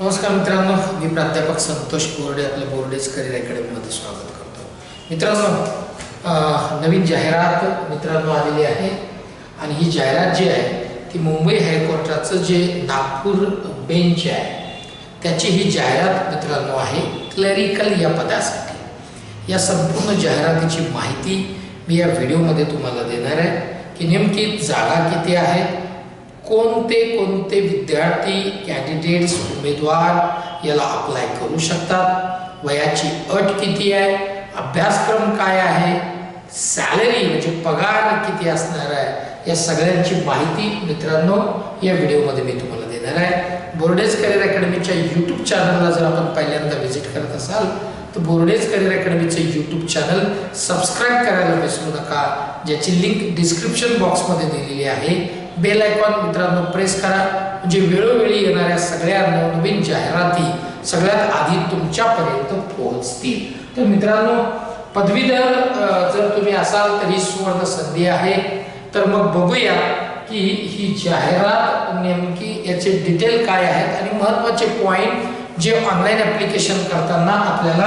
नमस्कार मित्रांनो मी प्राध्यापक संतोष बोर्डे आपल्या बोर्डेज करिअर अकॅडमीमध्ये स्वागत करतो. मित्रांनो नवीन जाहिरात मित्रांनो आलेली आहे आणि ही जाहिरात जी आहे ती मुंबई हायकोर्टाचं जे नागपूर बेंच आहे त्याची ही जाहिरात मित्रांनो आहे क्लरिकल या पदासाठी. या संपूर्ण जाहिरातीची माहिती मी या व्हिडिओमध्ये तुम्हाला देणार आहे की नेमकी जागा किती आहे कोणते कोणते विद्यार्थी कॅन्डिडेट्स उमेदवार याला अप्लाय करू शकतात? वयाची अट किती आहे? अभ्यासक्रम काय आहे? सॅलरी म्हणजे पगार किती असणार आहे? या सगळ्यांची माहिती मित्रांनो या व्हिडिओमध्ये मी तुम्हाला देणार आहे. बोर्डेज करिअर अकॅडमीच्या यूट्यूब चॅनलला जर आपण पहिल्यांदा व्हिजिट करत असाल तर बोर्डेज करिअर अकॅडमीचे यूट्यूब चॅनल सबस्क्राईब करायला विसरू नका. ज्याची लिंक डिस्क्रिप्शन बॉक्समध्ये दिलेली आहे. बेल आयकॉन मित्रांनो प्रेस करा. म्हणजे वेळोवेळी येणाऱ्या सगळ्या नवनवीन जाहिराती सगळ्यात आधी तुमच्यापर्यंत पोहोचतील. तर मित्रांनो पदवीधर जर तुम्ही असाल तर ही सुवर्ण संधी आहे. तर मग बघूया की ही जाहिरात नेमकी याचे डिटेल काय आहेत आणि महत्त्वाचे पॉईंट जे ऑनलाईन ॲप्लिकेशन करताना आपल्याला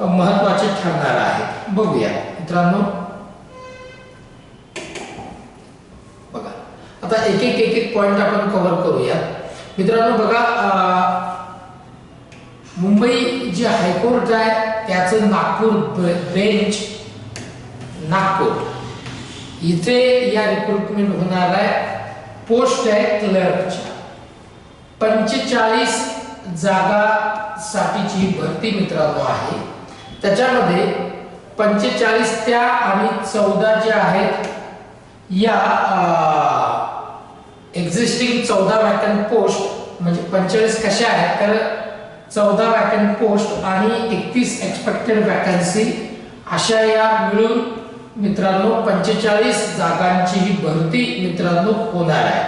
महत्त्वाचे ठरणार आहे. बघूया. मित्रांनो आता एक एक एक एक पॉइंट आपण कव्हर करूया. मित्रांनो बघा मुंबई जे हायकोर्ट आहे त्याचं नागपूर बेंच नागपूर. इथे या रिक्रुटमेंट होणार आहे पोस्ट आहे क्लर्कच्या पंचेचाळीस जागा साठीची भरती मित्रांनो आहे. त्याच्यामध्ये पंचेचाळीस त्या आणि चौदा ज्या आहेत या एक्झिस्टिंग चौदा वॅकंट पोस्ट म्हणजे पंचेचाळीस कशा आहेत? तर चौदा वॅकंट पोस्ट आणि एकतीस एक्सपेक्टेड वॅकन्सी अशा या मिळून मित्रांनो पंचेचाळीस जागांची ही भरती मित्रांनो होणार आहे.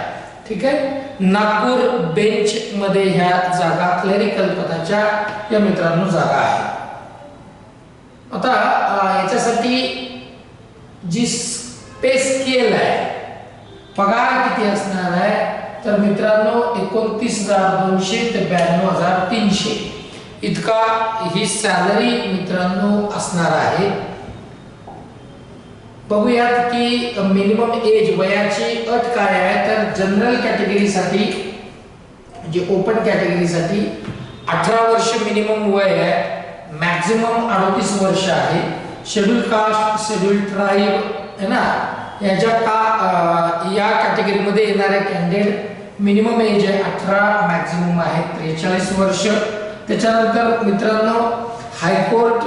ठीक आहे? नागपूर बेंच मध्ये ह्या जागा क्लेरिकल पदाच्या या मित्रांनो जागा आहे आता याच्यासाठी जी पे स्केल आहे पगार किती असणार आहे. तर मित्रांनो एकोणतीस हजार दोनशे ते ब्याण्णव हजार तीनशे. इतका ही सॅलरी मित्रांनो असणार आहे. बघूयात की मिनिमम एज वयाची अट काय आहे. तर जनरल कॅटेगरीसाठी जे ओपन कॅटेगरीसाठी अठरा वर्ष मिनिमम वय आहे. मॅक्झिमम अडतीस वर्ष आहे. शेड्यूल कास्ट शेड्यूल ट्राईब है ना? याच्या का या कॅटेगरीमध्ये येणारे कॅन्डिडेट मिनिमम एज आहे अठरा मॅक्झिमम आहे त्रेचाळीस वर्ष. त्याच्यानंतर मित्रांनो हायकोर्ट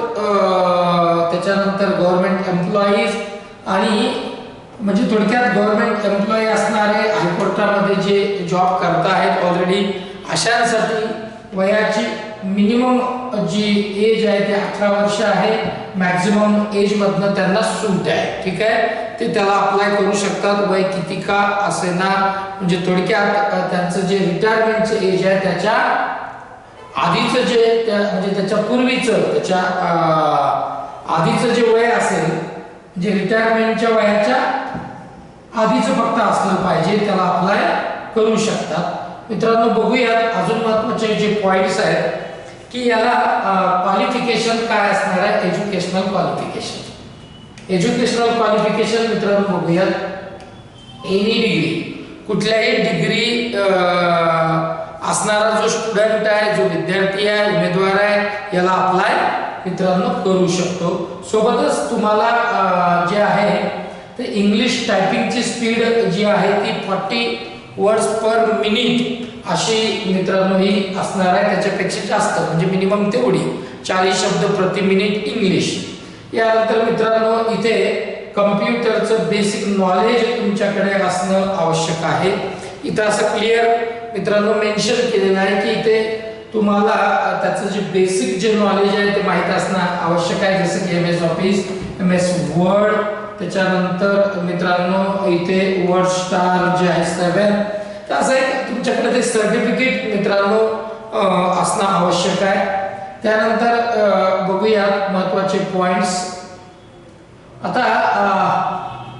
त्याच्यानंतर गव्हर्नमेंट एम्प्लॉईज आणि म्हणजे थोडक्यात गव्हर्नमेंट एम्प्लॉई असणारे हायकोर्टामध्ये जे जॉब करत आहेत ऑलरेडी अशांसाठी वयाची मिनिमम जी एज आहे ते अठरा वर्ष आहे मॅक्झिमम एज मधनं त्यांना सूट आहे. ठीक आहे? ते त्याला अप्लाय करू शकतात. वय किती का असे ना म्हणजे थोडक्यात त्यांचं जे रिटायरमेंटचं एज आहे त्याच्या आधीचं जे त्या म्हणजे त्याच्या पूर्वीचं त्याच्या आधीचं जे वय असेल जे रिटायरमेंटच्या वयाच्या आधीचं फक्त असलं पाहिजे त्याला अप्लाय करू शकतात. मित्रांनो बघूयात. अजून महत्त्वाचे जे पॉईंट्स आहेत की याला क्वालिफिकेशन काय असणार आहे? एज्युकेशनल क्वालिफिकेशन एज्युकेशनल क्वालिफिकेशन मित्रांनो बघूयात. एनी डिग्री कुठल्याही डिग्री असणारा जो स्टुडंट आहे जो विद्यार्थी आहे उमेदवार आहे याला अप्लाय मित्रांनो करू शकतो. सोबतच तुम्हाला जे आहे ते इंग्लिश टायपिंगची स्पीड जी आहे ती फॉर्टी वर्ड्स पर मिनिट अशी मित्रांनो ही असणार आहे. त्याच्यापेक्षा जास्त म्हणजे मिनिमम तेवढी चाळीस शब्द प्रति मिनिट इंग्लिश यानंतर मित्रांनो इथे कम्प्युटरचं बेसिक नॉलेज तुमच्याकडे असणं आवश्यक आहे. इथं असं क्लिअर मित्रांनो मेन्शन केलेलं आहे की इथे तुम्हाला त्याचं जे बेसिक जे नॉलेज आहे ते माहीत असणं आवश्यक आहे. जसं की M S office M S word त्याच्यानंतर मित्रांनो इथे वर्ड स्टार जे आहे सेवन तर असं एक तुमच्याकडे ते सर्टिफिकेट मित्रांनो असणं आवश्यक आहे. त्यानंतर बघूया बघूयात महत्त्वाचे पॉइंट्स आता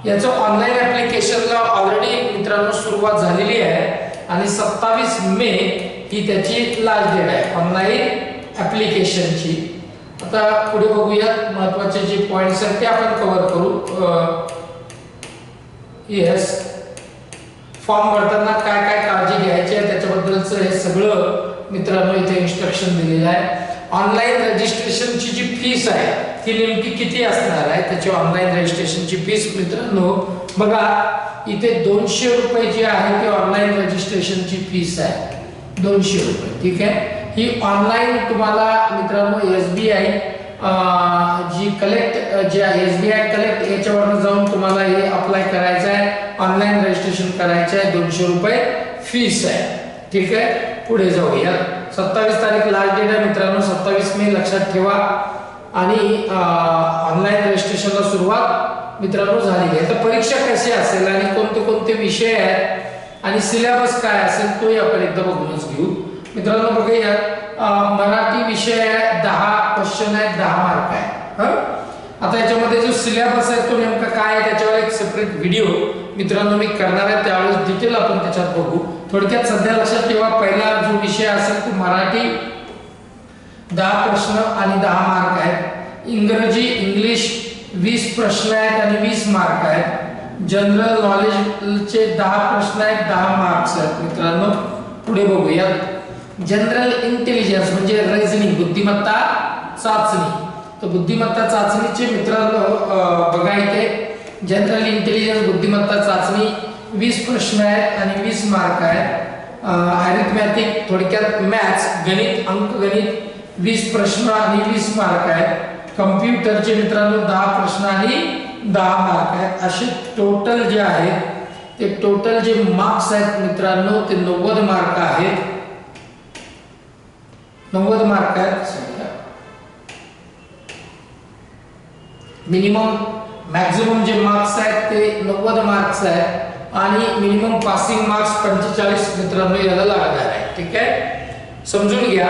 याचं ऑनलाईन ॲप्लिकेशनला ऑलरेडी मित्रांनो सुरुवात झालेली आहे आणि सत्तावीस मे ही त्याची लास्ट डेट आहे ऑनलाईन ॲप्लिकेशनची आता पुढे बघूयात महत्त्वाचे जे पॉईंट्स आहेत ते आपण कव्हर करू. येस फॉर्म भरताना काय काय काळजी घ्यायची आहे त्याच्याबद्दलचं हे सगळं मित्रांनो इथे इन्स्ट्रक्शन दिलेलं आहे. ऑनलाईन रजिस्ट्रेशनची जी फीस आहे ती नेमकी किती असणार आहे? त्याची ऑनलाईन रजिस्ट्रेशनची फीस मित्रांनो बघा इथे दोनशे रुपये जी आहे ती ऑनलाईन रजिस्ट्रेशनची फीस आहे. दोनशे रुपये ठीक आहे? ही ऑनलाईन तुम्हाला मित्रांनो S B I G collect जे आहे एस बी आय कलेक्ट याच्यावरनं जाऊन तुम्हाला हे अप्लाय करायचं आहे. ऑनलाईन रजिस्ट्रेशन करायचं आहे. दोनशे रुपये फीस आहे. ठीक आहे? पुढे जाऊया. सत्तावीस तारीख लास्ट डेट आहे मित्रांनो. सत्तावीस मे लक्षात ठेवा. आणि ऑनलाईन रजिस्ट्रेशनला सुरुवात मित्रांनो झालेली आहे. तर परीक्षा कशी असेल आणि कोणते कोणते विषय आहेत आणि सिलेबस काय असेल तोही आपण एकदा बघूनच घेऊ. मित्रांनो बघूया मराठी विषय दहा क्वेश्चन आहेत दहा मार्क आहे. आता याच्यामध्ये जो सिलेबस आहे तो नेमका काय आहे त्याच्यावर एक सेपरेट व्हिडिओ मित्रांनो मी करणार आहे. त्यावेळेस डिटेल आपण त्याच्यात बघू. थोडक्यात सध्या लक्षात ठेवा पहिला जो विषय असेल तो मराठी. दहा प्रश्न आणि दहा मार्क आहेत. इंग्रजी इंग्लिश वीस प्रश्न आहेत आणि वीस मार्क आहेत. जनरल नॉलेजचे दहा प्रश्न आहेत दहा मार्क्स आहेत मित्रांनो. पुढे बघूया जनरल इंटेलिजन्स म्हणजे रेझनिंग बुद्धिमत्ता चाचणी. तर बुद्धिमत्ता चाचणीचे मित्रांनो बघा इथे. जनरल इंटेलिजन्स बुद्धिमत्ता चाचणी. वीस प्रश्न आहेत आणि वीस मार्क आहेत. अरिथमॅटिक थोडक्यात मॅथ्स गणित अंकगणित वीस प्रश्न आणि वीस मार्क आहेत. कम्प्युटरचे मित्रांनो दहा प्रश्न आणि दहा मार्क आहेत. असे टोटल जे आहेत ते टोटल जे मार्क्स आहेत मित्रांनो ते नव्वद मार्क आहेत. नव्वद मार्क आहेत मिनिमम मॅक्झिमम जे मार्क्स आहेत ते नव्वद मार्क्स आहेत आणि मिनिमम पासिंग मार्क्स पंचेचाळीस मित्रांनो याला लागणार आहे. ठीक आहे? समजून घ्या.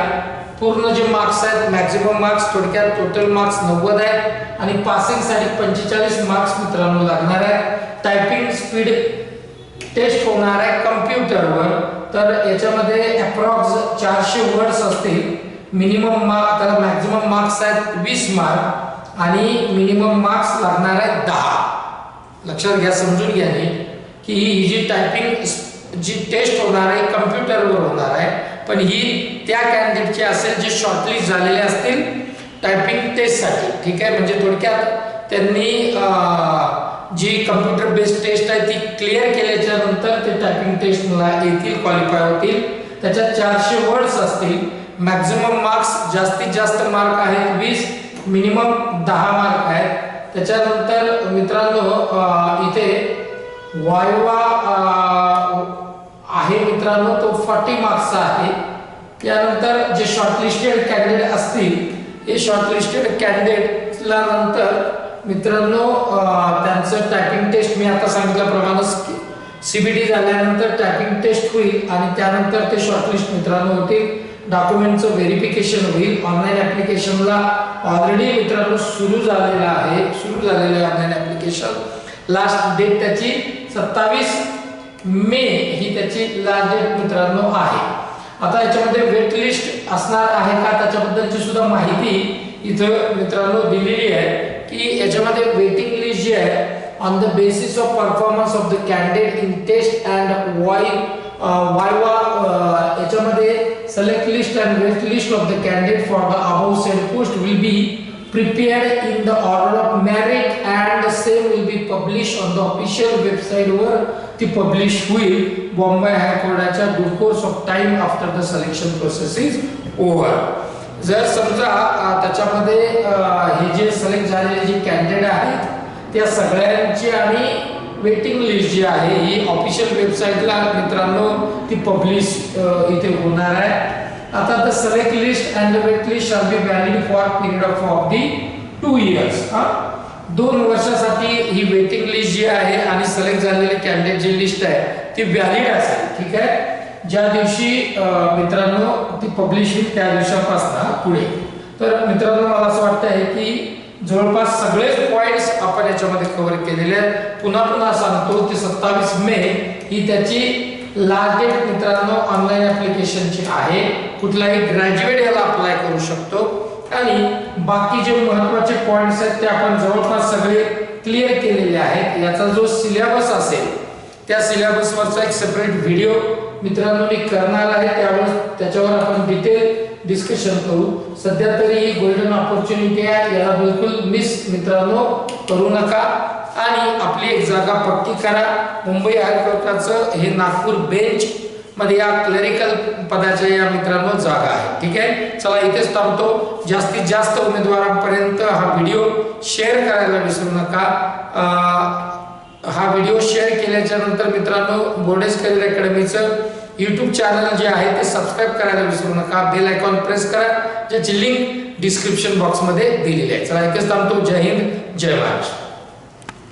पूर्ण जे मार्क्स आहेत मॅक्झिमम मार्क्स थोडक्यात टोटल मार्क्स नव्वद आहेत आणि पासिंगसाठी पंचेचाळीस मार्क्स मित्रांनो लागणार आहे टायपिंग स्पीड टेस्ट होणार आहे कम्प्युटरवर तर याच्यामध्ये अप्रॉक्स चारशे वर्ड्स असतील. मिनिमम मार्क त्याला मॅक्झिमम मार्क्स आहेत वीस मार्क आणि मिनिमम मार्क्स लागणार आहेत दहा. लक्षात घ्या समजून घ्या की ही जी टायपिंग जी टेस्ट होणार आहे कम्प्युटरवर होणार आहे पण ही त्या कॅन्डिडेटची असेल जे शॉर्टलिस्ट झालेले असतील टायपिंग टेस्टसाठी ठीक आहे? म्हणजे थोडक्यात त्यांनी जी कम्प्युटर बेस्ड टेस्ट आहे ती क्लिअर केल्याच्यानंतर ते टायपिंग टेस्टला येतील क्वालिफाय होतील. त्याच्यात चारशे वर्ड्स असतील. मॅक्झिमम मार्क्स जास्तीत जास्त मार्क आहेत वीस मिनिमम दहा मार्क आहेत त्याच्यानंतर मित्रांनो इथे वायवा आहे मित्रांनो तो फॉर्टी मार्क्सचा आहे. त्यानंतर जे शॉर्टलिस्टेड कॅन्डिडेट असतील हे शॉर्टलिस्टेड कॅन्डिडेटला नंतर मित्रांनो त्यांचं टॅपिंग टेस्ट मी आता सांगितल्याप्रमाणे सीबीडी झाल्यानंतर टॅपिंग टेस्ट होईल आणि त्यानंतर ते शॉर्टलिस्ट मित्रांनो होतील. डॉक्युमेंटचं व्हेरिफिकेशन होईल. ऑनलाईन ऍप्लिकेशनला ऑलरेडी मित्रांनो सुरू झालेलं आहे. सुरू झालेलं आहे ऑनलाईन ऍप्लिकेशन लास्ट डेट त्याची सत्तावीस मे ही त्याची लास्ट डेट मित्रांनो आहे. आता याच्यामध्ये वेट लिस्ट असणार आहे का? त्याच्याबद्दलची सुद्धा माहिती इथं मित्रांनो दिलेली आहे. की याच्यामध्ये वेटिंग लिस्ट जी आहे on the basis of performance of the candidate in test and Y वाय वा याच्यामध्ये select list and wait list of the candidate for the above said post will be prepared in the order of merit and same will be publish on the official website वर ती publish होईल Bombay हायकोर्टाच्या due course of time after the selection process is over जर समजा त्याच्यामध्ये हे जे select झालेले जे कॅन्डिडेट आहेत त्या सगळ्यांची आणि वेटिंग लिस्ट जी आहे ही ऑफिशियल वेबसाईटला मित्रांनो ती पब्लिश इथे होणार आहे. आता the select list and the wait list shall be valid for period of of the two years हा? दोन वर्षासाठी ही वेटिंग लिस्ट जी आहे आणि सिलेक्ट झालेले कॅन्डिडेट जी लिस्ट आहे ती व्हॅलिड असेल ठीक आहे? ज्या दिवशी मित्रांनो ती पब्लिश होईल त्या दिवसापासून पुढे. तर मित्रांनो मला असं वाटतं आहे की जवळपास सगळेच पॉइंट्स आपण याच्यामध्ये कव्हर केलेले आहेत. पुन्हा पुन्हा सांगतो की सत्तावीस मे ही त्याची लास्ट डेट मित्रांनो ऑनलाईन ऍप्लिकेशनची आहे. कुठलाही ग्रॅज्युएट याला अप्लाय करू शकतो. आणि बाकी जे महत्त्वाचे पॉइंट्स आहेत ते आपण जवळपास सगळे क्लिअर केलेले आहेत. याचा जो सिलेबस असेल त्या सिलेबसवरचा एक सेपरेट व्हिडिओ मित्रांनो मी करणार आहे. त्यावर त्याच्यावर आपण डिटेल डिस्कशन करू. सध्या तरी ही गोल्डन ऑपॉर्च्युनिटी आहे. याला बिलकुल मिस मित्रांनो करू नका. आणि आपली एक जागा पक्की करा. मुंबई हायकोर्टाचं हे नागपूर बेंच मध्ये या क्लरिकल पदाच्या या मित्रांनो जागा आहे. ठीक आहे? चला इथेच थांबतो. जास्तीत जास्त उमेदवारांपर्यंत हा व्हिडिओ शेअर करायला विसरू नका. हा व्हिडिओ शेअर केल्याच्यानंतर मित्रांनो बोर्डेस करिअर अकॅडमीचं यूट्यूब चॅनल जे आहे ते सबस्क्राईब करायला विसरू नका. बेल आयकॉन प्रेस करा ज्याची लिंक डिस्क्रिप्शन बॉक्समध्ये दिलेली आहे. चला एकच थांबतो. जय हिंद जय महाराष्ट्र.